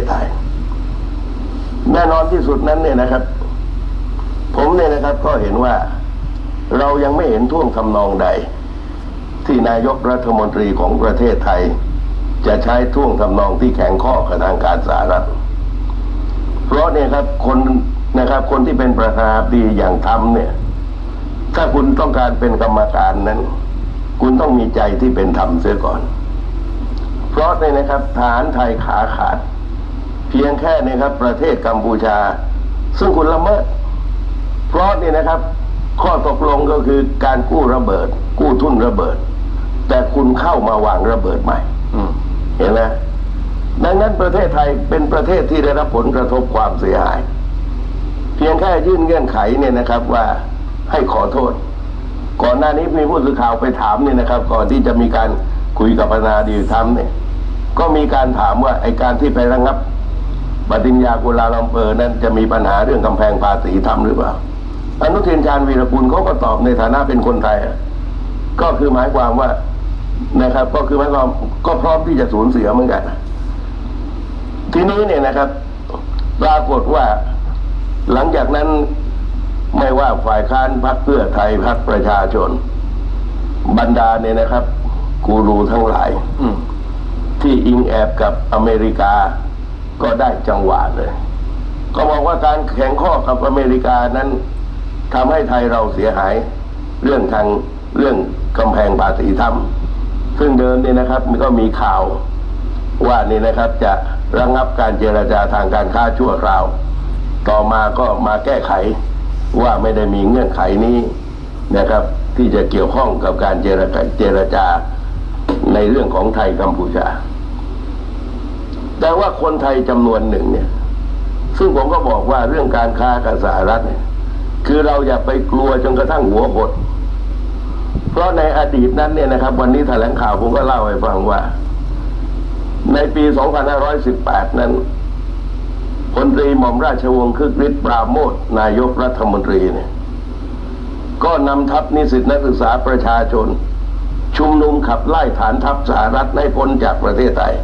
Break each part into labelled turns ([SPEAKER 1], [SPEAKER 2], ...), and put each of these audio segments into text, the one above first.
[SPEAKER 1] ศไทย แน่นอนที่สุดนั้นเนี่ยนะครับ ผมเนี่ยนะครับก็เห็นว่าเรายังไม่เห็นท่วงทำนองใด ที่นายกรัฐมนตรีของประเทศไทย จะใช้ท่วงทำนองที่แข็งข้อกับทางการสหรัฐเพราะเนี่ยครับคนนะครับ คนที่เป็นประธานาธิบดีอย่างทำเนี่ย ถ้าคุณต้องการเป็นกรรมการนั้น คุณต้องมีใจที่เป็นธรรมเสียก่อน เพราะเนี่ยนะครับทหารไทยขาขาด พียงแค่เนี่ยครับ ประเทศกัมพูชา ซึ่งคุณละเมิดเพราะนี่นะครับ ข้อตกลงก็คือการกู้ระเบิด กู้ทุนระเบิด แต่คุณเข้ามาวางระเบิดใหม่
[SPEAKER 2] อื
[SPEAKER 1] เห็นไหมดังนั้นประเทศไทยเป็นประเทศที่ได้รับผลกระทบความเสียหาย เพียงแค่ยื่นเงื่อนไขเนี่ยนะครับว่าให้ขอโทษ ก่อนหน้านี้มีผู้สื่อข่าวไปถามเนี่ยนะครับ ก่อนที่จะมีการคุยกับประธานาธิบดีทรัมเนี่ย ก็มีการถามว่าไอการที่ไประงับ ปฏิญญากุลาลัมเปอร์นั้นจะมีปัญหาเรื่องกำแพงภาษีทำหรือเปล่า อนุทินชาญวีรกุลเขาก็ตอบในฐานะเป็นคนไทยอะก็คือหมายความว่านะครับ ก็คือหมายความก็พร้อมที่จะสูญเสียเหมือนกัน ทีนี้เนี่ยนะครับ ปรากฏว่าหลังจากนั้นไม่ว่าฝ่ายค้านพรรคเพื่อไทยพรรคประชาชน บรรดาเนี่ยนะครับ กูรูทั้งหลาย
[SPEAKER 2] อืม
[SPEAKER 1] ที่อิงแอบกับอเมริกา ก็ได้จังหวะเลย ก็บอกว่าการแข่งข้อกับอเมริกานั้นทำให้ไทยเราเสียหายเรื่องทางเรื่องกำแพงภาษีทำซึ่งเดิมนี่นะครับมันก็มีข่าวว่านี่นะครับจะระงงับการเจรจาทางการค้าชั่วคราว ต่อมาก็มาแก้ไขว่าไม่ได้มีเงื่อนไขนี้นะครับ ที่จะเกี่ยวข้องกับการเจรจาเจรจาในเรื่องของไทยกัมพูชา แต่ว่าคนไทยจำนวนหนึ่งเนี่ย ซึ่งผมก็บอกว่าเรื่องการค้ากับสหรัฐเนี่ย คือเราอย่าไปกลัวจนกระทั่งหัวหด เพราะในอดีตนั้นเนี่ยนะครับ วันนี้แถลงข่าวผมก็เล่าให้ฟังว่า ในปี 2518 นั้นพลตรีหม่อมราชวงศ์คึกฤทธิ์ปราโมทนายกรัฐมนตรีเนี่ยก็นำทัพนิสิตนักศึกษาประชาชน ชุมนุมขับไล่ฐานทัพสหรัฐให้พ้นจากประเทศไทย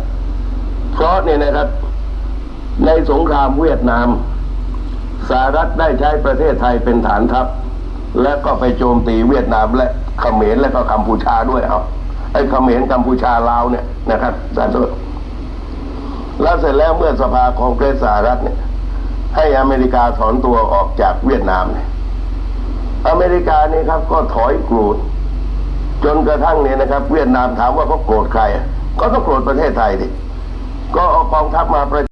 [SPEAKER 1] เพราะเนี่ยนะครับ ในสงครามเวียดนามสหรัฐได้ใช้ประเทศไทยเป็นฐานทัพ และก็ไปโจมตีเวียดนามและเขมรและก็กัมพูชาด้วยเอาไอ้เขมรกัมพูชาลาวเนี่ยนะครับสาธุแล้วเสร็จแล้วเมื่อสภาคองเกรสสหรัฐเนี่ย ให้อเมริกาถอนตัวออกจากเวียดนามเนี่ยอเมริกานี่ครับก็ถอยกรูดจนกระทั่งเนี่ยนะครับ เวียดนามถามว่าเขาโกรธใคร ก็ต้องโกรธประเทศไทยดิ ก็เอากองทัพมาประ